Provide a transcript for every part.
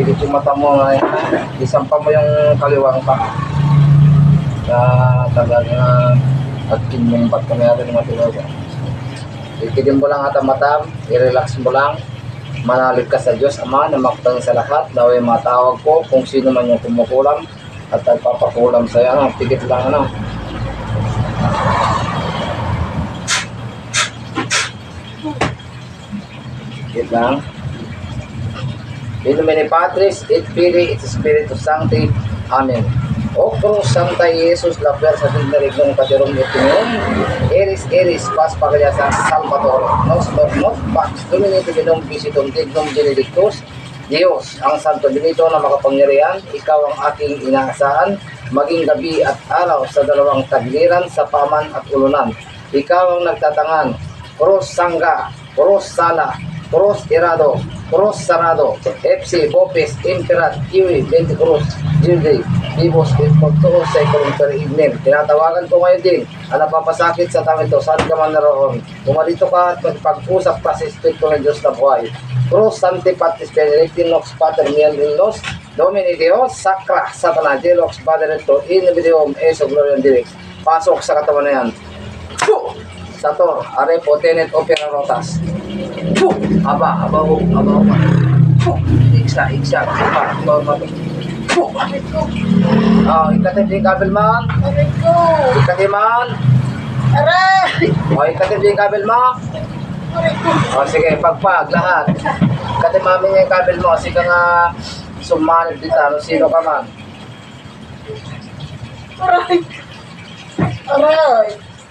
Pipikit yung mata mo. Ay, isampa mo yung kaliwang pa. Na at kinyong ba't kami natin ng matulog. Ikitin mo lang at ang mata, i-relax mo lang. Manalig ka sa Diyos Ama na makatang sa lahat. Naway matawag ko kung sino man yung kumukulam at nagpapakulam sa iyo. Ano, pigit lang ano. Pigit lang. In nomine Patris et Filii et Spiritus Sancti. Amen. O Cruz Santa Jesus la fuerza del regnum caterum et tuum, eris eris pas pagaya sa Salvador, nos nos nos pax domini divinum visitum dignum benedictus, Diyos, ang Santo Benito na makapangyarihan, ikaw ang aking inaasahan, maging gabi at araw sa dalawang tagliran sa paman at ulunan. Ikaw ang nagtatangan, Cross Sangga, Cross Sala, Cross Irado, Cross Sarado, FC, Bopes, Imperat, Kiwi, 20 Cruz, Judy, Vivos, Porto, Second per evening. Tinatawagan ko ngayon din ang napapasakit sa tangin ito, saan ka man naroon. Kumalito ka at magpag-usap ka sa Espiritu ng Diyos na buhay. Cruz, Santi Patis, Benedictin, Nox, Pater, Miel, Los, Domini Dios, Sacra, Satana, Delox, Padre, To, In Videum, Eso, Gloria, Direct. Pasok sa katawan na yan. Sator, Are, Potenet, Opera, Rotas. Puh! Aba, aba, ho, aba, ho. Puh! Iksa, iksa, aba, aba, aba. Puh! Ah, ikatid yung kabel man. Aray ko! Ikatid man. Aray! O, ikatid yung kabel mo. Aray ko! O, sige, pagpag, lahat. Ikatid mami yung kabel mo. Sige nga, sumanib dito. Ano, sino ka man. Aray! Aray!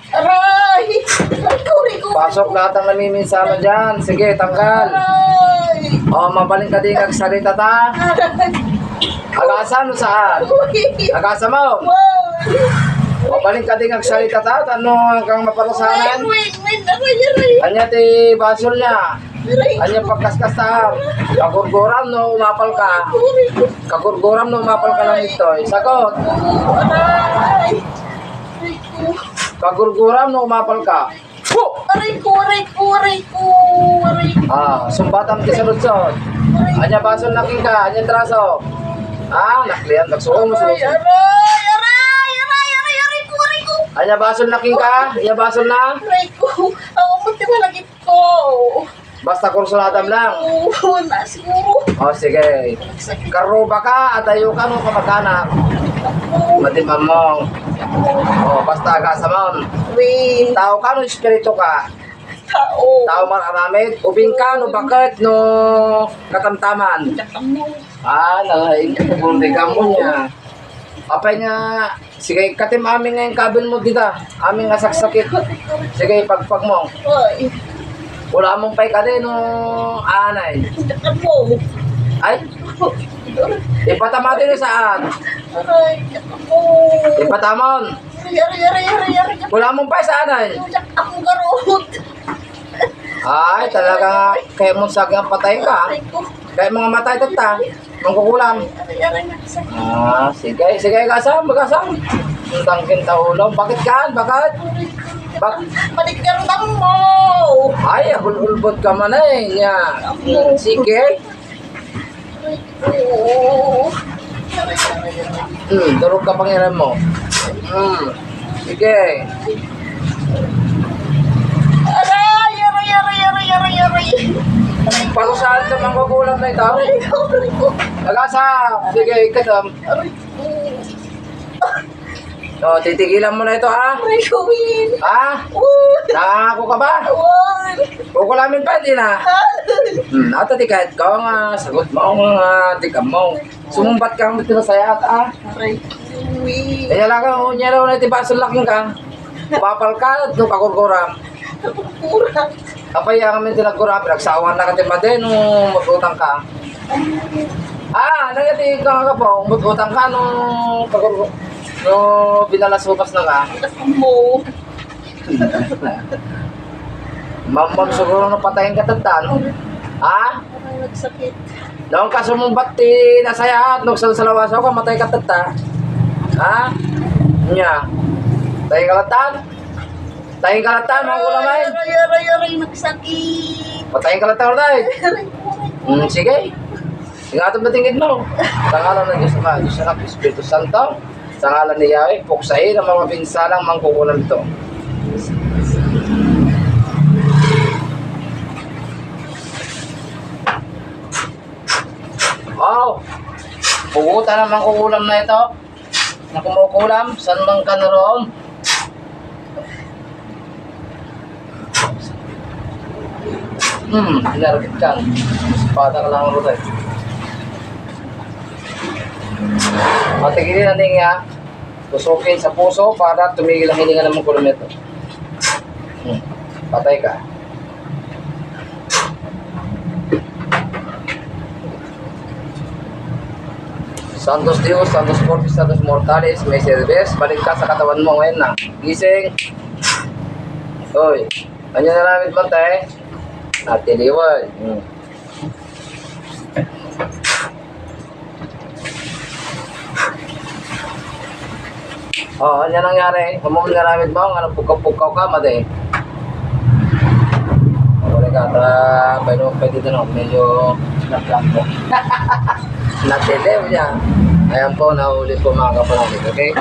Aray! Aray ko! Pasok lahat ang namiminsama dyan. Sige, tanggal. Aray! O, mabaling ka din ang salita ta. Aray! Agasan mo saan? Uy! Agasa mo. Mabaling ka din ang salita ta. Ano kang maparusanan? Wait, wait! Anya ti basol niya. Anya pagkaskas ta. Kagurguram no, umapal ka. Kagurguram no, umapal ka lang ito. Sagot. Aray! Aray! Kagurguram no, umapal ka. Puh! Aray ko, aray ko, aray ko! Aray ko! Ah, sumbatam ti sunod-sunod. Anya basol na king ka. Anya traso. Ah, naklian. Nagsuong mo Aray, aray, aray, aray, aray, aray ko, aray ko! Anya basol na king ka. Anya basol na. Aray ko! Ang umuti malagit ko! Basta kursuladam lang. Oo, na siguro. O, sige. Karuba ka at ayo ka no kamag-anak. Matimam mo. O, basta agasa mo. Win, Tao ka no, espiritu ka. tao. Tao man aramid, ubing ka no, bakit no katamtaman. Ah, nalaing ka, bundi ka mo niya. Apay nga, sige, katim amin nga yung kabel mo dita. Amin nga saksakit. Sige, pagpag mo. Ay, Wala mong pay ka din no, anay. tamo. Ay, ipatamati no saan? Aray, tamo. Ipatamon. Aray, aray, aray, aray, aray. Wala mong pay sa anay. Jak akong garot. Ay, talaga, kaya mong sagang patay ka. Kaya mga matay tata, mangkukulam. Ah, sige, sige, gasam. Ang tangkin taulong, bakit ka? Bakit? Bak Maligandang mo. Ay, hululbot ka man eh. Hmm, sige. Hmm, durog ka pangiram mo. Hmm, sige. Aray, aray, aray, aray, aray, aray. Para saan ka mangkukulam na ito? Nagasa, sige, ikatam. Aray ko. O, titigilan mo na ito, ha? Aray ko. Ha? Nangako ka ba? Awan. Kukulamin pa, di na. Hmm, ato di kahit ka nga, sagot mo nga, di ka mo. Sumumbat ka mo tinasayat, ah. Aray ko, Win. Kaya lang ka, unya raw na itibaso laking ka. Papal ka, no kakurkuram. Pura. Kapaya kami tinagkuram, pinagsawan na ka din, no magutang ka. Ah, nagati ka nga po, magutang ka, no kakurkuram. No, binalas bukas na ka. Mo. Mamam siguro na patayin ka tantan. Ha? Nagsakit. Noong ka sumumbat ti nasayat, nung salsalawasaw ka, matay ka tata. Ha? Nya. Tayo kalatan. Tayo kalatan, mga kulamay. Aray, aray, aray, nagsakit. Patayin kalatan, ulit. Aray. Hmm, sige. Ingatan ba tingin mo? Sa ngalan ng Diyos Ama, Diyos Anak, Espiritu Santo, sa ngalan ni Yahweh, puksain ang mga pinsalang mangkukulam ito. Wow! Pugutan ang mangkukulam na ito. Na kumukulam, saan man ka naroon? Hmm, inaragit ka. Espada ka lang ang rutay. Matigilin natin nga, tusukin sa puso para tumigil ang hininga ng kilometro. Hmm. Patay ka. Santos Dios, Santos Fortis, Santos Mortales, may service, balik ka sa katawan mo ngayon na. Gising. Hoy, ano na namin bantay? At tiliwan. Hmm. Oo, ano nangyari? Humamon nga namin ba? Ano, pukaw-pukaw ka, madi? Wala ka, tara, mo pwede no? medyo sinaplang po. Natelew niya. Ayan po, nahuli po mga kapatid, okay?